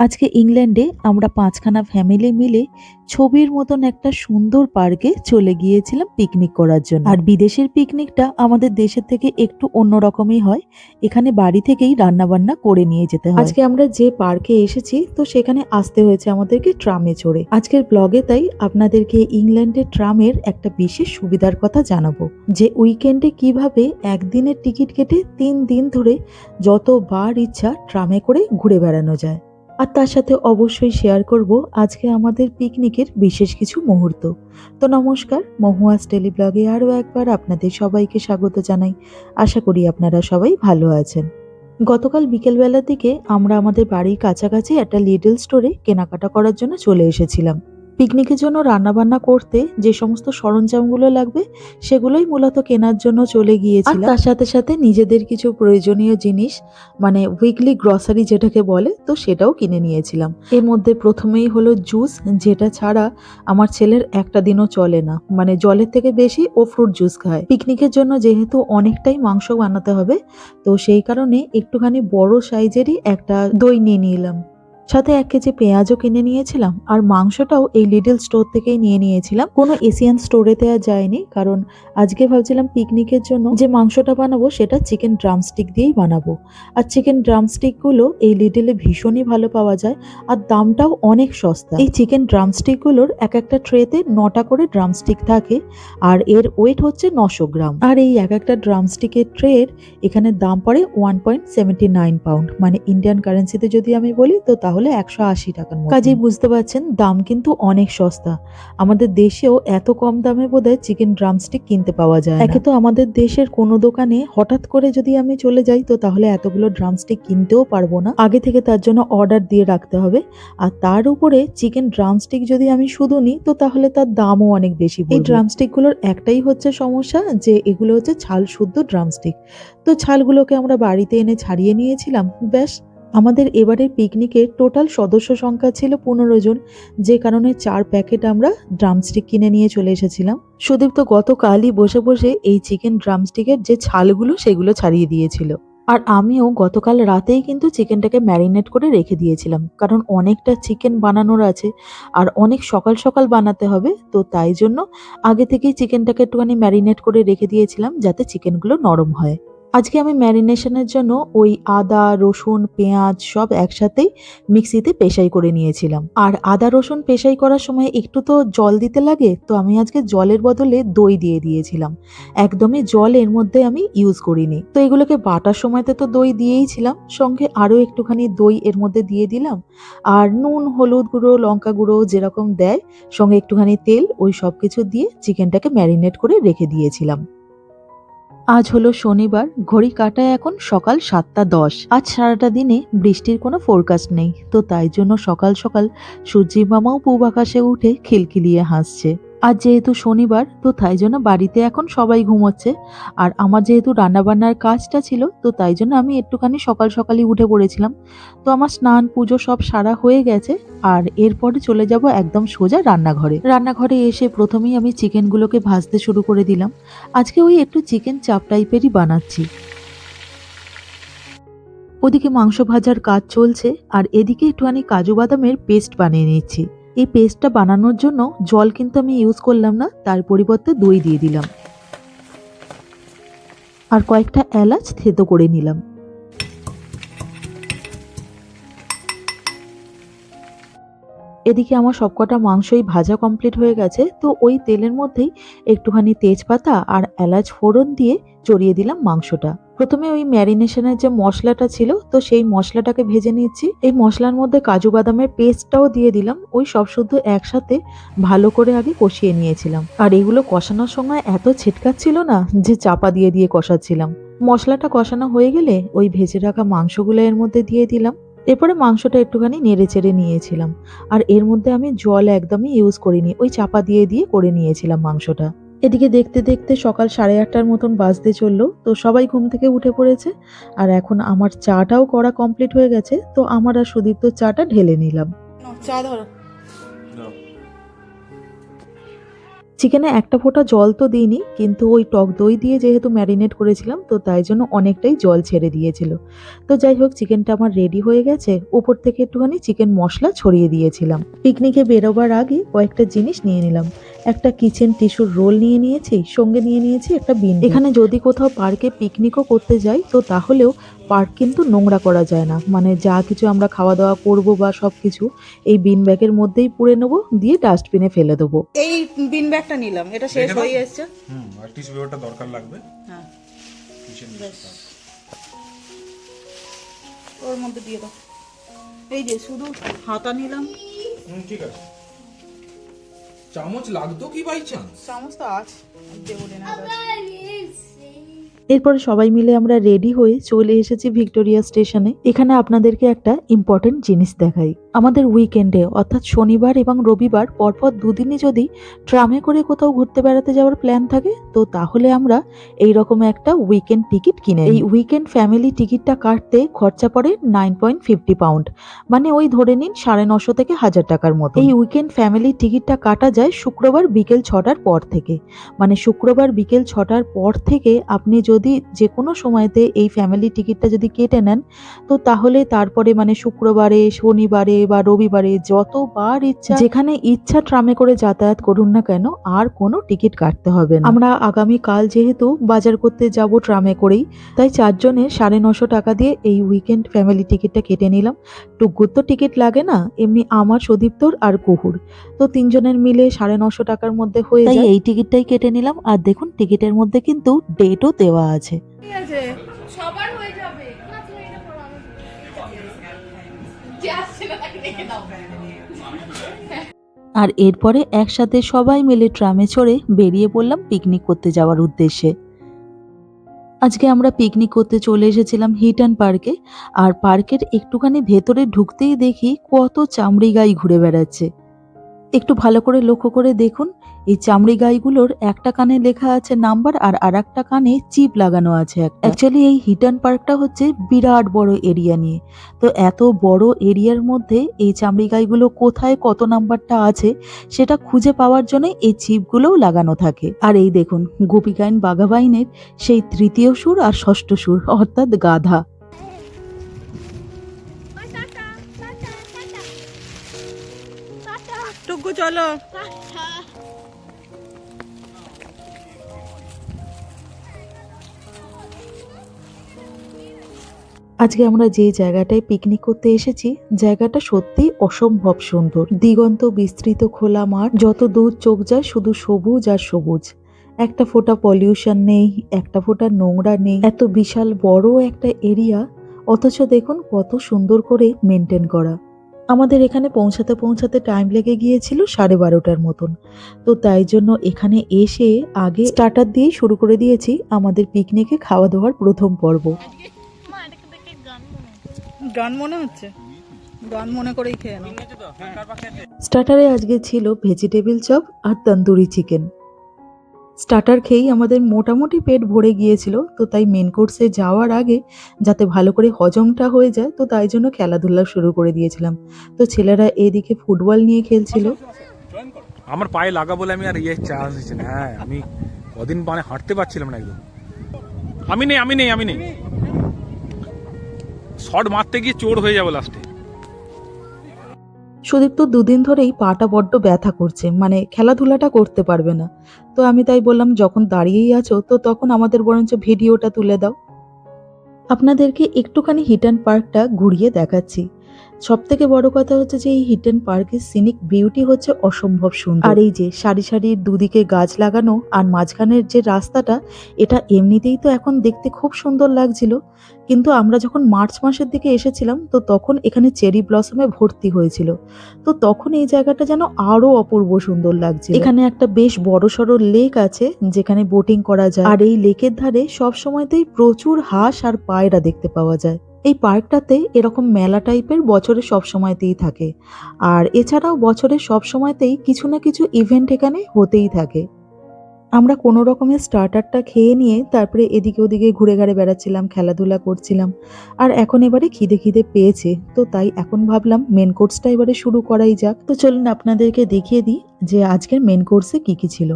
আজকে ইংল্যান্ডে আমরা পাঁচখানা ফ্যামিলি মিলে ছবির মতন একটা সুন্দর পার্কে চলে গিয়েছিলাম পিকনিক করার জন্য। আর বিদেশের পিকনিকটা আমাদের দেশের থেকে একটু অন্যরকমই হয়। এখানে বাড়ি থেকেই রান্না বান্না করে নিয়ে যেতে হয়। আজকে আমরা যে পার্কে এসেছি, তো সেখানে আসতে হয়েছে আমাদেরকে ট্রামে চড়ে। আজকের ব্লগে তাই আপনাদেরকে ইংল্যান্ডের ট্রামের একটা বিশেষ সুবিধার কথা জানাব। যে উইকেন্ডে কীভাবে একদিনের টিকিট কেটে তিন দিন ধরে যতবার ইচ্ছা ট্রামে করে ঘুরে বেড়ানো যায়। আর তার সাথে অবশ্যই শেয়ার করব আজকে আমাদের পিকনিকের বিশেষ কিছু মুহূর্ত। তো নমস্কার, মহুয়াস টেলি ব্লগে আরও একবার আপনাদের সবাইকে স্বাগত জানাই। আশা করি আপনারা সবাই ভালো আছেন। গতকাল বিকেলবেলার দিকে আমরা আমাদের বাড়ির কাছাকাছি একটা লিডল স্টোরে কেনাকাটা করার জন্য চলে এসেছিলাম। পিকনিকের জন্য রান্নাবান্না করতে যে সমস্ত সরঞ্জামগুলো লাগবে, সেগুলোই মূলত কেনার জন্য চলে গিয়েছিলাম। তার সাথে সাথে নিজেদের কিছু প্রয়োজনীয় জিনিস মানে উইকলি গ্রসারি যেটাকে বলে, তো সেটাও কিনে নিয়েছিলাম। এর মধ্যে প্রথমেই হলো জুস যেটা ছাড়া আমার ছেলের একটা দিনও চলে না। মানে জলের থেকে বেশি ও ফ্রুট জুস খায়। পিকনিকের জন্য যেহেতু অনেকটাই মাংস বানাতে হবে, তো সেই কারণে একটুখানি বড় সাইজেরই একটা দই নিয়ে নিলাম। সাথে এক কেজি পেঁয়াজও কিনে নিয়েছিলাম, আর মাংসটাও এই লিডল স্টোর থেকেই নিয়ে নিয়েছিলাম। কোনো এশিয়ান স্টোরে দেওয়া যায়নি, কারণ আজকে ভাবছিলাম পিকনিকের জন্য যে মাংসটা বানাবো সেটা চিকেন ড্রামস্টিক দিয়েই বানাবো। আর চিকেন ড্রামস্টিকগুলো এই লিডলে ভীষণই ভালো পাওয়া যায়, আর দামটাও অনেক সস্তা। এই চিকেন ড্রামস্টিকগুলোর এক একটা ট্রেতে নটা করে ড্রামস্টিক থাকে, আর এর ওয়েট হচ্ছে নশো গ্রাম। আর এই এক একটা ড্রামস্টিকের ট্রের এখানে দাম পড়ে one point seventy nine pound মানে ইন্ডিয়ান কারেন্সিতে যদি আমি বলি, তো তাহলে একশো আশি টাকার মতো কাজেই বুঝতে পারছেন দাম কিন্তু অনেক সস্তা। আমাদের দেশেও এত কম দামে বোধহয় চিকেন ড্রামস্টিক কিনতে পাওয়া যায় একে তো আমাদের দেশের কোনো দোকানে হঠাৎ করে যদি আমি চলে যাই তো তাহলে এতগুলো ড্রামস্টিক কিনতেও পারব না। আগে থেকে তার জন্য অর্ডার দিয়ে রাখতে হবে। আর তার উপরে চিকেন ড্রামস্টিক যদি আমি শুধু নিই তো তাহলে তার দামও অনেক বেশি এই ড্রামস্টিকগুলোর একটাই হচ্ছে সমস্যা যে এগুলো হচ্ছে ছাল শুদ্ধ ড্রামস্টিক তো ছালগুলোকে আমরা বাড়িতে এনে ছাড়িয়ে নিয়েছিলাম ব্যাস আমাদের এবারের পিকনিকের টোটাল সদস্য সংখ্যা ছিল পনেরো জন, যে কারণে চার প্যাকেট আমরা ড্রামস্টিক কিনে নিয়ে চলে এসেছিলাম। সুদীপ তো গতকালই বসে বসে এই চিকেন ড্রামস্টিকের যে ছালগুলো, সেগুলো ছাড়িয়ে দিয়েছিল। আর আমিও গতকাল রাতেই কিন্তু চিকেনটাকে ম্যারিনেট করে রেখে দিয়েছিলাম, কারণ অনেকটা চিকেন বানানোর আছে আর অনেক সকাল সকাল বানাতে হবে, তো তাই জন্য আগে থেকেই চিকেনটাকে একটুখানি ম্যারিনেট করে রেখে দিয়েছিলাম, যাতে চিকেনগুলো নরম হয়। আজকে আমি ম্যারিনেশনের জন্য ওই আদা, রসুন, পেঁয়াজ সব একসাথেই মিক্সিতে পেশাই করে নিয়েছিলাম। আর আদা, রসুন পেশাই করার সময় একটু তো জল দিতে লাগে, তো আমি আজকে জলের বদলে দই দিয়ে দিয়েছিলাম। একদমই জল এর মধ্যে আমি ইউজ করিনি। তো এগুলোকে বাটার সময়তে তো দই দিয়েই ছিলাম, সঙ্গে আরও একটুখানি দই এর মধ্যে দিয়ে দিলাম। আর নুন, হলুদ গুঁড়ো, লঙ্কা গুঁড়ো যেরকম দেয়, সঙ্গে একটুখানি তেল, ওই সব কিছু দিয়ে চিকেনটাকে ম্যারিনেট করে রেখে দিয়েছিলাম। আজ হলো শনিবার, ঘড়ি কাটায় এখন সকাল সাতটা দশ। আজ সারাটা দিনে বৃষ্টির কোনো ফোরকাস্ট নেই। তো তাই জন্য সকাল সকাল সূর্যি মামাও পূব আকাশে উঠে খিলখিলিয়ে হাসছে। আজ যেহেতু শনিবার, তো তাই জন্য বাড়িতে এখন সবাই ঘুমোচ্ছে। আর আমার যেহেতু রান্নাবান্নার কাজটা ছিল, তো তাই জন্য আমি একটুখানি সকাল সকালই উঠে পড়েছিলাম। তো আমার স্নান পুজো সব সারা হয়ে গেছে, আর এরপরে চলে যাব একদম সোজা রান্নাঘরে। রান্নাঘরে এসে প্রথমেই আমি চিকেনগুলোকে ভাজতে শুরু করে দিলাম। আজকে ওই একটু চিকেন চাপ টাইপেরই বানাচ্ছি। ওদিকে মাংস ভাজার কাজ চলছে, আর এদিকে একটুখানি কাজু বাদামের পেস্ট বানিয়ে নিচ্ছি। এই পেস্টটা বানানোর জন্য জল কিন্তু আমি ইউজ করলাম না, তার পরিবর্তে দই দিয়ে দিলাম। আর কয়েকটা এলাচ থেতো করে নিলাম। এদিকে আমার সবকটা মাংসই ভাজা কমপ্লিট হয়ে গেছে, তো ওই তেলের মধ্যেই একটুখানি তেজপাতা আর এলাচ ফোড়ন দিয়ে চড়িয়ে দিলাম মাংসটা। প্রথমে ওই ম্যারিনেশনের যে মশলাটা ছিল, তো সেই মশলাটাকে ভেজে নিচ্ছি। এই মশলার মধ্যে কাজু বাদামের পেস্টটাও দিয়ে দিলাম। ওই সব শুদ্ধ একসাথে ভালো করে আগে কষিয়ে নিয়েছিলাম। আর এগুলো কষানোর সময় এত ছিটকাচ্ছিল না যে চাপা দিয়ে দিয়ে কষাচ্ছিলাম। মশলাটা কষানো হয়ে গেলে ওই ভেজে রাখা মাংসগুলো এর মধ্যে দিয়ে দিলাম। এরপরে মাংসটা একটুখানি নেড়ে চেড়ে নিয়েছিলাম। আর এর মধ্যে আমি জল একদমই ইউজ করিনি। ওই চাপা দিয়ে দিয়ে করে নিয়েছিলাম মাংসটা। এদিকে দেখতে দেখতে সকাল সাড়ে আটটার মতন বাজতে চলল তো সবাই ঘুম থেকে উঠে পড়েছে। আর এখন আমার চাটাও করা কমপ্লিট হয়ে গেছে তো আমার আর সুদীপ্ত চাটা ঢেলে নিলাম। চা ধরো। চিকেনে একটা ফোঁটা জল তো দিইনি কিন্তু ওই টক দই দিয়ে যেহেতু ম্যারিনেট করেছিলাম তো তাই জন্য অনেকটাই জল ছেড়ে দিয়েছিল। তো যাই হোক চিকেনটা আমার রেডি হয়ে গেছে উপর থেকে একটুখানি চিকেন মশলা ছড়িয়ে দিয়েছিলাম। পিকনিকে বেরোবার আগে কয়েকটা জিনিস নিয়ে নিলাম। একটা কিচেন টিস্যুর রোল নিয়ে নিয়েছি সঙ্গে নিয়ে নিয়েছি একটা বিন এখানে যদি কোথাও পার্কে পিকনিকও করতে যাই তো তাহলেও পার্ক কিন্তু নোংরা করা যায় না। মানে যা কিছু আমরা খাওয়া দাওয়া করব বা সব কিছু এই বিন ব্যাগের মধ্যেই পুড়ে নেব দিয়ে ডাস্টবিনে ফেলে দেবো। এই বিন ব্যাগটা নিলাম। এটা শেষ হয়ে এসছে? হুম আর টিস্যু পেপারটা দরকার লাগবে। হ্যাঁ। ওর মধ্যে দিয়ে দাও। এই যে শুধু হাতা নিলাম। হুম ঠিক আছে। চামচ লাগতো কি বাই চান্স চামচ তো আছে। দেবো না এরপরে সবাই মিলে আমরা রেডি হয়ে চলে এসেছি ভিক্টোরিয়া স্টেশনে। এখানে আপনাদেরকে একটা ইম্পর্টেন্ট জিনিস দেখাই। আমাদের উইকেন্ডে অর্থাৎ শনিবার এবং রবিবার, পরপর দুদিনই যদি ট্রামে করে কোথাও ঘুরতে বেড়াতে যাওয়ার প্ল্যান থাকে, তো তাহলে আমরা এই রকম একটা উইকেন্ড টিকিট কিনে। এই উইকেন্ড ফ্যামিলি টিকিটটা কাটতে খরচা পড়ে নাইন পয়েন্ট ফিফটি পাউন্ড মানে ওই ধরে নিন সাড়ে নশো থেকে হাজার টাকার মতো। এই উইকেন্ড ফ্যামিলি টিকিটটা কাটা যায় শুক্রবার বিকেল ছটার পর থেকে। মানে শুক্রবার বিকেল ছটার পর থেকে আপনি যদি যে কোনো সময়তে এই ফ্যামিলি টিকিটটা যদি কেটে নেন, তো তাহলে তারপরে মানে শুক্রবারে, শনিবারে বা রবিবারে যতবার ইচ্ছা যেখানে ইচ্ছা ট্রামে করে যাতায়াত করুন না কেন আর কোনো টিকিট কাটতে হবে না। আমরা আগামী কাল যেহেতু বাজার করতে যাব ট্রামে করেই তাই চারজনে সাড়ে নশো টাকা দিয়ে এই উইকেন্ড ফ্যামিলি টিকিটটা কেটে নিলাম। টুকুর তো টিকিট লাগে না এমনি আমার সদীপ্তর আর কুহুর। তো তিনজনের মিলে সাড়ে নশো টাকার মধ্যে হয়ে যায়। এই টিকিটটাই কেটে নিলাম আর দেখুন টিকিটের মধ্যে কিন্তু ডেটও দেওয়া আছে। ঠিক আছে সবার হয়ে যাবে। যে আর এরপরে একসাথে সবাই মিলে ট্রামে চড়ে বেরিয়ে পড়লাম পিকনিক করতে যাওয়ার উদ্দেশ্যে। আজকে আমরা পিকনিক করতে চলে এসেছিলাম হিটান পার্কে আর পার্কের একটুখানি ভেতরে ঢুকতেই দেখি কত চামড়ি গাই ঘুরে বেড়াচ্ছে। একটু ভালো করে লক্ষ্য করে দেখুন এই চামড়ি গাইগুলোর একটা কানে লেখা আছে নাম্বার আর আরেকটা কানে চিপ লাগানো আছে অ্যাকচুয়ালি এই হিটন পার্কটা হচ্ছে বিরাট বড় এরিয়া নিয়ে। তো এত বড় এরিয়ার মধ্যে এই চামড়ি গাইগুলো কোথায় কত নাম্বারটা আছে সেটা খুঁজে পাওয়ার জন্য এই চিপগুলোও লাগানো থাকে। আর এই দেখুন গোপিকাইন বাঘাবাইনের সেই তৃতীয় সুর আর ষষ্ঠ সুর অর্থাৎ গাধা। চলো। আজকে আমরা যে জায়গাটায় পিকনিক করতে এসেছি, জায়গাটা সত্যিই অসম্ভব সুন্দর। দিগন্ত বিস্তৃত খোলা মাঠ, যত দূর চোখ যায় শুধু সবুজ আর সবুজ। একটা ফোঁটা পলিউশন নেই, একটা ফোঁটা নোংরা নেই, এত বিশাল বড় একটা এরিয়া অথচ দেখুন কত সুন্দর করে মেনটেন করা। আমাদের এখানে পৌঁছাতে পৌঁছাতে টাইম লেগে গিয়েছিল সাড়ে বারোটার মতন। তো তাই জন্য এখানে এসে আগে স্টার্টার দিয়েই শুরু করে দিয়েছি আমাদের পিকনিকে খাওয়া দাওয়ার প্রথম পর্ব। গান মনে হচ্ছে? গান মনে করেই খেয়ে নাও স্টার্টারে আজকে ছিল ভেজিটেবিল চপ আর তন্দুরি চিকেন। স্টার্টার খেয়েই আমাদের মোটামুটি পেট ভরে গিয়েছিল তো তাই মেন কোর্সে যাওয়ার আগে যাতে ভালো করে হজমটা হয়ে যায় তো তাই জন্য খেলাধুলা শুরু করে দিয়েছিলাম। তো ছেলেরা এদিকে ফুটবল নিয়ে খেলছিল। আমার পায়ে লাগা বলে আমি আর ইয়ে চান্স দিচ্ছি না। হ্যাঁ আমি কদিন মানে হাঁটতে পারছিলাম না একদম। আমি নেই আমি নেই আমি নেই। শট মারতে গিয়ে চোর হয়ে যাব লাস্টে সুদীপ তো দুদিন ধরেই পাটা বড্ড ব্যথা করছে মানে খেলাধুলাটা করতে পারবে না। তো আমি তাই বললাম, যখন দাঁড়িয়েই আছো, তো তখন আমাদের বরঞ্চ ভিডিওটা তুলে দাও। আপনাদেরকে একটুখানি হিটান পার্কটা ঘুরিয়ে দেখাচ্ছি। সব থেকে বড় কথা হচ্ছে যে এই হিটন পার্কের সিনিক বিউটি হচ্ছে অসম্ভব সুন্দর। আর এই যে সারি সারির দুদিকে গাছ লাগানো আর মাঝখানের যে রাস্তাটা এটা এমনিতেই তো এখন দেখতে খুব সুন্দর লাগছিল। কিন্তু আমরা যখন মার্চ মাসের দিকে এসেছিলাম তো তখন এখানে চেরি ব্লসমে ভর্তি হয়েছিল। তো তখন এই জায়গাটা যেন আরও অপূর্ব সুন্দর লাগছে এখানে একটা বেশ বড় সড়ো লেক আছে যেখানে বোটিং করা যায়। আর এই লেকের ধারে সব সময়তেই প্রচুর হাঁস আর পায়রা দেখতে পাওয়া যায়। এই পার্কটাতে এরকম মেলা টাইপের বছরে সব সময়তেই থাকে। আর এছাড়াও বছরে সব সময়তেই কিছু না কিছু ইভেন্ট এখানে হতেই থাকে। আমরা কোনো রকমের স্টার্টারটা খেয়ে নিয়ে তারপরে এদিকে ওদিকে ঘুরে ঘাড়ে বেড়াচ্ছিলাম, খেলাধুলা করছিলাম। আর এখন এবারে খিদে খিদে পেয়েছে, তো তাই এখন ভাবলাম মেন কোর্সটা এবারে শুরু করাই যাক। তো চলুন আপনাদেরকে দেখিয়ে দিই যে আজকের মেন কোর্সে কি কি ছিল।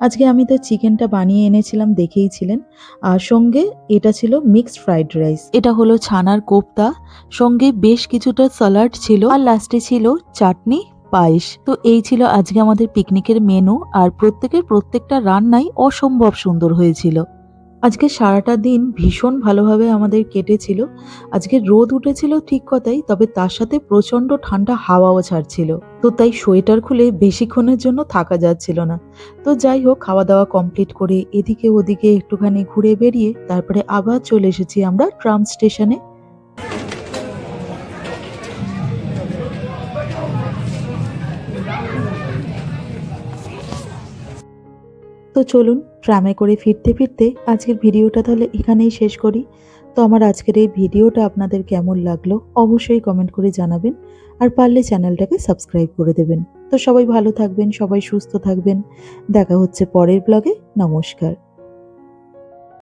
আজকে আমি তো চিকেনটা বানিয়ে এনেছিলাম দেখেইছিলেন আর সঙ্গে এটা ছিল মিক্সড ফ্রাইড রাইস এটা হলো ছানার কোপ্তা। সঙ্গে বেশ কিছুটা স্যালাড ছিল। আর লাস্টে ছিল চাটনি। পায়েস। তো এই ছিল আজকে আমাদের পিকনিকের মেনু আর প্রত্যেকের প্রত্যেকটা রান্নাই অসম্ভব সুন্দর হয়েছিল। আজকে সারাটা দিন ভীষণ ভালোভাবে আমাদের কেটেছিল। আজকে রোদ উঠেছিল ঠিক কথাই, তবে তার সাথে প্রচণ্ড ঠান্ডা হাওয়াও ছাড়ছিল। তো তাই সোয়েটার খুলে বেশিক্ষণের জন্য থাকা যাচ্ছিল না। তো যাই হোক খাওয়া দাওয়া কমপ্লিট করে এদিকে ওদিকে একটুখানি ঘুরে বেরিয়ে তারপরে আবার চলে এসেছি আমরা ট্রাম স্টেশনে। তো চলুন ট্রামে করে ফিরতে ফিরতে আজকের ভিডিওটা তাহলে এখানেই শেষ করি। তো আমার আজকের এই ভিডিওটা আপনাদের কেমন লাগল অবশ্যই কমেন্ট করে জানাবেন আর পারলে চ্যানেলটাকে সাবস্ক্রাইব করে দেবেন। তো সবাই ভালো থাকবেন, সবাই সুস্থ থাকবেন। দেখা হচ্ছে পরের ব্লগে নমস্কার।